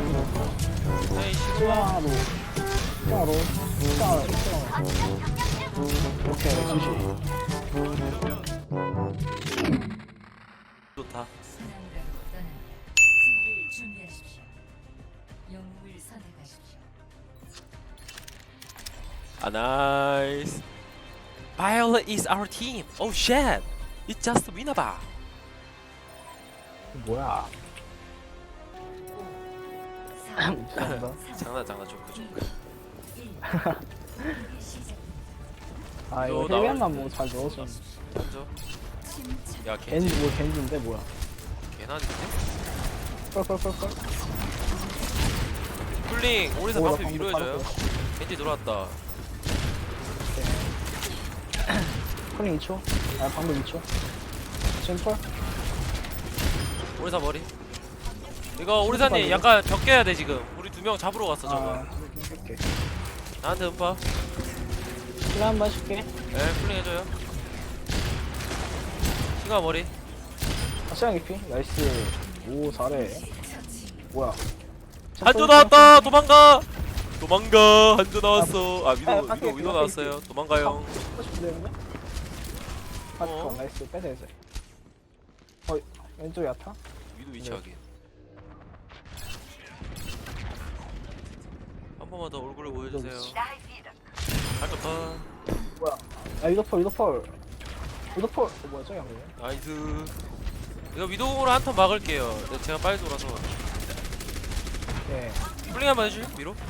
에이 시그마 슈아로 슈아로 슈아로 슈아로 오케이 지시 좋다 사랑이라고 떠나는 수비를 준비하십시오. 영웅을 선택하십시오. 아 나이스 Violet is our team Oh shit It's just Winneba 뭐야? 장난 장난 조크 조크 아 이거 너 헬멧만 뭐잘 넣어줘 먼저 야 겐지 겐지. 뭐 겐지인데 뭐야? 개나는데? 펄펄펄펄 쿨링! 오리사 오, 나 방패 방금 위로 해줘요 빠졌어. 겐지 들어왔다. 쿨링 2초? 아 방금 2초. 심펄 오리사 머리. 이거 오리사님. 약간 벽 깨야 돼 지금. 우리 두 명 잡으러 갔어 저거. 아 오케이 나한테 음파. 힐 한번 해줄게. 네 쿨링 해줘요. 시가 머리. 아 시간 깊이? 나이스. 오 잘해. 뭐야? 한조 나왔다 도망가. 도망가. 한조 나왔어. 아 위도 아, 위도 밖에 위도 있구나, 나왔어요. 도망가요. 싶은데 아 어. 나이스. 빼자 이제 어 왼쪽 야타? 위도 위치 확인 한 번만 더 얼굴을 보여주세요. 한조 컷 뭐야? 야 유도펄 유도펄 유도펄 어, 뭐야 저기 안 보이네. 나이스. 이거 위도우로 한턴 막을게요. 네, 제가 빨리 돌아서. 예 쿨링 한번 해주실 위로? 굿.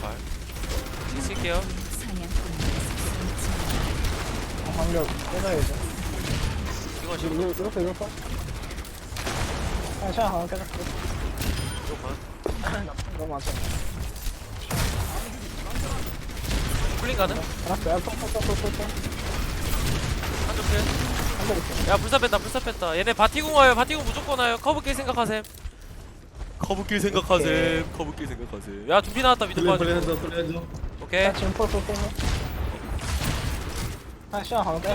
발 쓸게요. 아, 방금 빼자야죠 이건 지금 유- 유도펄 유도펄 그냥 시간 가면 깨졌고 이거 너무 많잖아 쿨링 가능? 알았어 야 펄펄펄펄펄 한조 필 한대 이렇게 야 불사 뺐다 불사 뺐다. 얘네 바티궁 와요 바티궁 무조건 와요. 커브길 생각하셈. 커브길 생각하셈 커브길 생각하셈. 야 준비 나왔다 미드 한다 플레이 한다 오케이. 야 지금 펄펄 빼네 한 시간 뺐어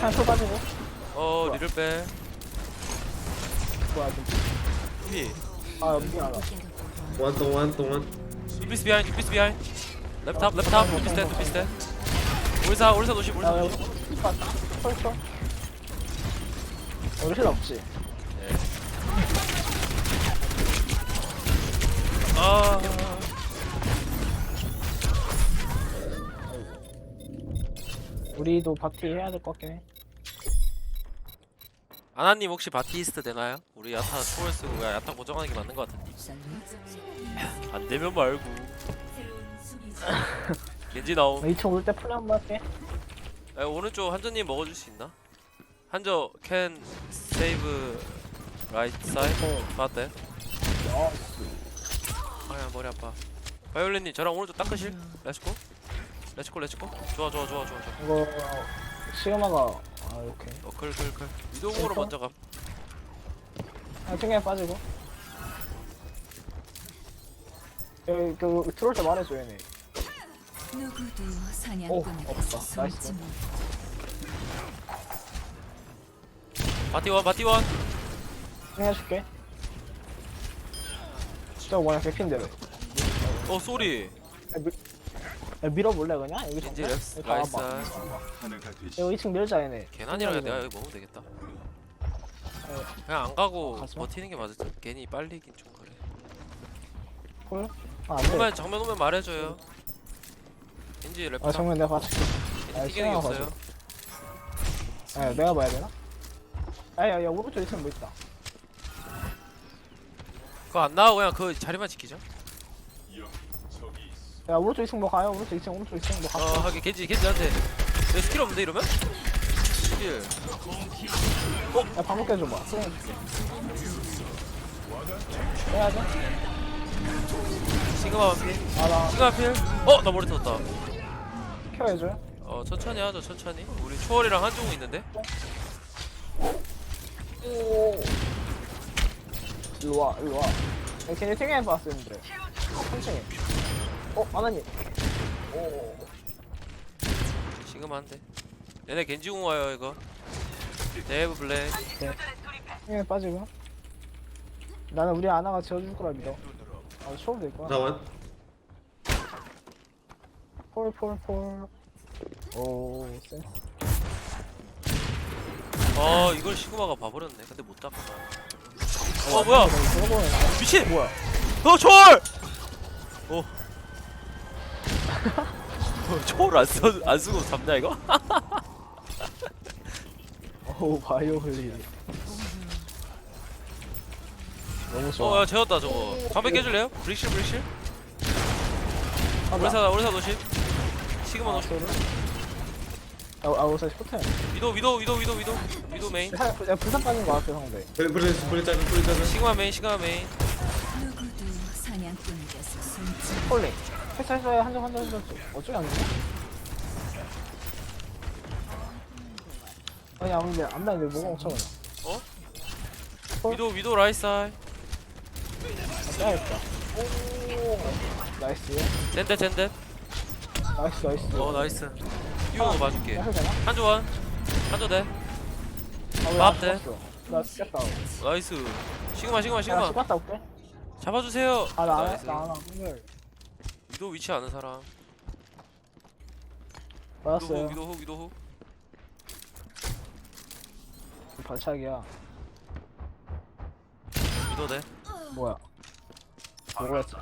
한풀 빠지고 어 리를 빼. 뭐야 좀. 피. 아 미안하다 원동 원동 두피스 비하인 두피스 비하인 랩탑 랩탑 두피스 대 두피스 대 올사 노시. 올사 야 노시 이거 펄펄 힐 없지? 아. 우리도 파티 해야 될 것 같긴 해 아나님 혹시 바티스트 되나요? 우리 야타 초월 쓰고 야 야타 고정하는 게 맞는 것 같은데. 안 되면 말고. 겐지 나옴. 2층 올때 플레이 한번 할게. 야, 오른쪽 한조님 먹어줄 수 있나? 한조 can save right side 어. 맞대 아야 머리 아파. 바이올린님 저랑 오른쪽 닦으실? 렛츠고? 렛츠고 렛츠고? 좋아 좋아 좋아 좋아 좋아. 이거 시그마가 아 이렇게 어클클클 됐어? 먼저 감아 튕겨 빠지고. 여기 그 들어올 때 말해줘 얘네. 누구도 오, 없다. 나이스. 숨지 못. 바티원 바티원. 튕겨줄게. 저 뭐야 개핀데. 왜 어 쏘리. 야, 밀, 야, 밀어볼래 그냥? 여기? 랩스 여기 가봐. 이거 2층 밀자 얘네. 개난이라 내가 여기 먹으면 되겠다. 그냥 안 가고 가서? 버티는 게 맞을 듯? 괜히 빨리긴 좀 그래. 콜? 아 안돼. 정면 오면 말해줘요. 겐지 랩아 정면 내가 봐줄게. 아, 게 시간을 없어요. 아 내가 봐야 되나? 아야야 오른쪽 2층 뭐 있다. 그거 안 나가고 그냥 그 자리만 지키죠 야 오른쪽 2층 뭐 가요? 오른쪽 2층 오른쪽 2층 뭐어 가. 하긴 겐지 겐지한테. 내 스킬 없는데 이러면? 스킬. 야 방법 깨줘봐. 수행해줄게 해야 돼? 시그마 필 아나 시그마 필. 어! 나 머리 터졌다. 켜해줘요? 어 천천히 하죠 천천히. 우리 초월이랑 한종우 있는데? 오. 일로 와 일로 와. 야, 걔네 튕겨해 봤었는데. 천천히 어? 아나님 오. 시그마 한대 얘네 겐지공 와요 이거. 데이브 블랙 예 빠지고. 나는 우리 아나가 지어줄 거라 믿어. 아 쇼도 될 거야. Now one. 폴폴 폴. 오 센스. 아 이걸 시그마가 봐버렸네. 근데 못 잡고 어 뭐야? 미친! 뭐야? 어 초월! 어 어, 초월 안, 써, 안 쓰고 잡냐 이거? 오 바이올린 너무 좋아. 어야 재웠다 저거. 방패 깨줄래요? 브릭실 브릭실? 아, 오리사 오리사 노신 시그마 노신 소리 아, 아 오사 스포트 위도 위도 위도 위도 위도. 위도 메인. 야 부산 빠진 거 같아 상대. put it down, put it down. 시그마 메인 시그마 메인. 누구도 사냥꾼에게서 숨지 홀리 했어 했어 한점 한점 한점. 어쩌게 안 되냐 아니 아무데 안 나는데 뭐가 엄청 많아 위도 위도 라이사이. 빼야겠다 오. 나이스. 젠데 젠데. 나이스 나이스. 어 나이스. 이거 봐줄게. 해도 되나? 한조 원. 한조 돼. 아왜 밥안 돼. 죽었어? 나 죽겠다. 나이스. 시그마 시그마 나 시그마. 죽었다 올게 잡아주세요. 아나안해 나이스. 나안하 오늘 위도 위치 아는 사람. 위도 맞았어요. 후 위도 후 위도 후 발차기야. 위도 돼 뭐야? 뭐였지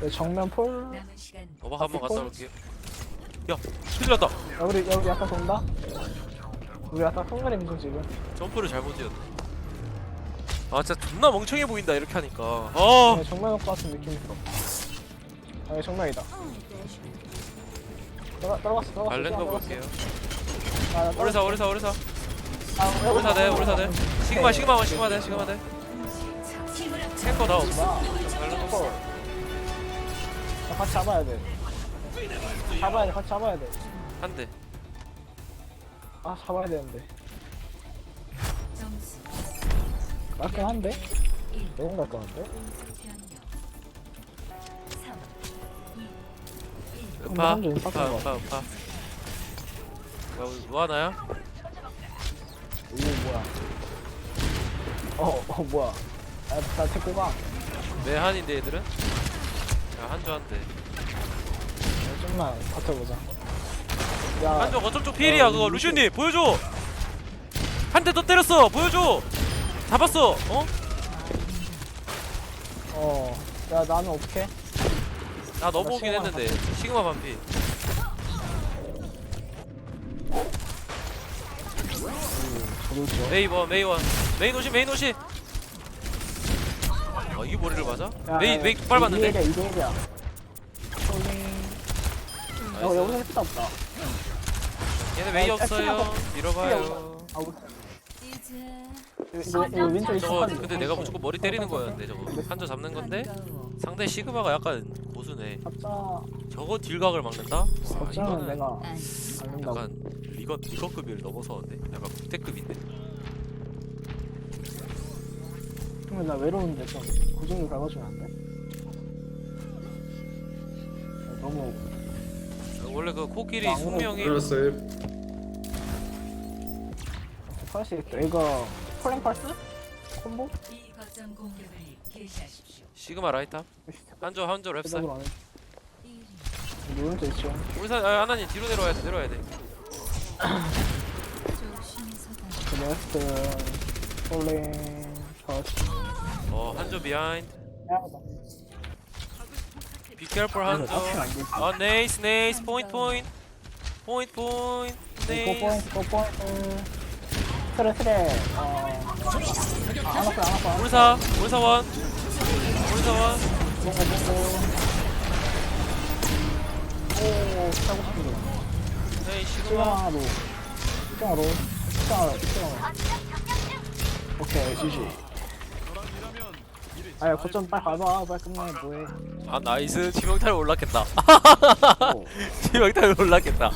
내 정면 폴. 남은 시간 어박 한번 갔다 폴? 올게요. 야 큰일 났다. 야, 우리 여기 약간 돈다? 우리 약간 흥그림 중 지금. 점프를 잘못 지었네 아 진짜 존나 멍청해 보인다 이렇게 하니까. 어. 네, 정면 오빠 같은 느낌이 들어 아 이거 정면이다. 들어가, 들어갔어 들어갔어. 발렌거. 볼게요. 아, 나 오리사 오리사 오리사. 아, 야, 오리사 돼 오리사 돼. 시그마 시그마 원 시그마 돼 시그마 돼. 힘을 합쳐 탱커 나 없어 나 발렌거. 나 같이 잡아야 돼. 잡아야 돼 같이 잡아야 한대. 돼아 잡아야 되는데 맞긴 한데? 1 너무 변경 3 2 1 음파 한줄 음파 깎은 거 음파. 음파 뭐 하나요? 이거 뭐야? 어, 어 뭐야? 아, 나 데리고 가내 한인데 얘들은? 야 한조 한대. 야, 좀만 버텨보자. 야. 한조 거점 쪽 필이야 그거. 루시님 보여줘! 한 대 더 때렸어! 보여줘 잡았어 어? 어, 야 나는 어떻게? 나 넘어오긴 시그마 했는데 시그마 반피 저도죠. 메이 원 메이 원 메인 오시 메인 오시 아 이게 머리를 맞아? 메이 메이 빨봤는데 이게 이게 야 어, 여기서 햇빛 없다. 얘네 메이 아, 없어요 밀어봐요 아, 우리- 이제 이거 이거 왼쪽에 저거. 근데 내가 무조건 머리 때리는 거였는데 저거 한조 잡는 건데 상대 시그마가 약간 고수네 잡자. 저거 딜각을 막는다? 와 걱정은 이거는 내가. 약간 리거 리거급을 넘어서는데 약간 국대급인데 근데 나 외로운데 좀 고정을 밟아주면 안 돼? 야, 너무 원래 그 코끼리 나 숙명이 save. 펄스 있다. 이거 펄스? 콤보? 이 거점 공격을 개시하십시오 시그마 라이탑 한조 한조 랩살 대답을 안 해. 1 여기 오른쪽 있죠. 우리 사 아, 하나님 뒤로 내려와야 돼 내려와야 돼 조심해서 다 그 레스트 폴링. 어 한조 비하인드 야, 비나 한조 앞에 안 돼. 아 네이스 네이스 포인트 포인트 포인트 포인트 고 네이스 포인트 고 포인트. 트레 트레. 어. 안 아파 안 아파. 우리사 우리사 원 우리사 원 보고 보고. 오, 타고 싶은데. 네이 시그마 시그마로. 시그마로. 시그마로. 시그마로. 오케이, GG. 아야, 거점 빨리 가봐. 빨리 끝내. 뭐해. 아 나이스 지명타를 올랐겠다 오. 지명타를 올랐겠다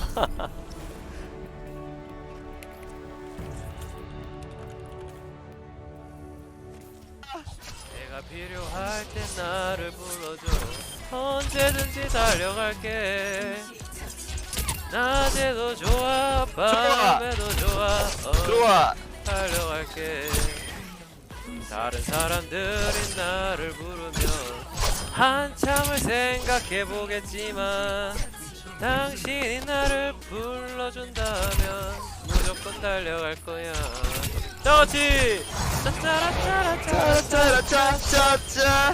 필요할 때 나를 불러줘. 언제든지 달려갈게. 낮에도 좋아 밤에도 좋아. 어, 좋아. 달려갈게. 다른 사람들이 나를 부르면 한참을 생각해 보겠지만 당신이 나를 불러준다면 무조건 달려갈 거야. 다 같이 짜짜라짜라짜 짜라짜라짜짜짜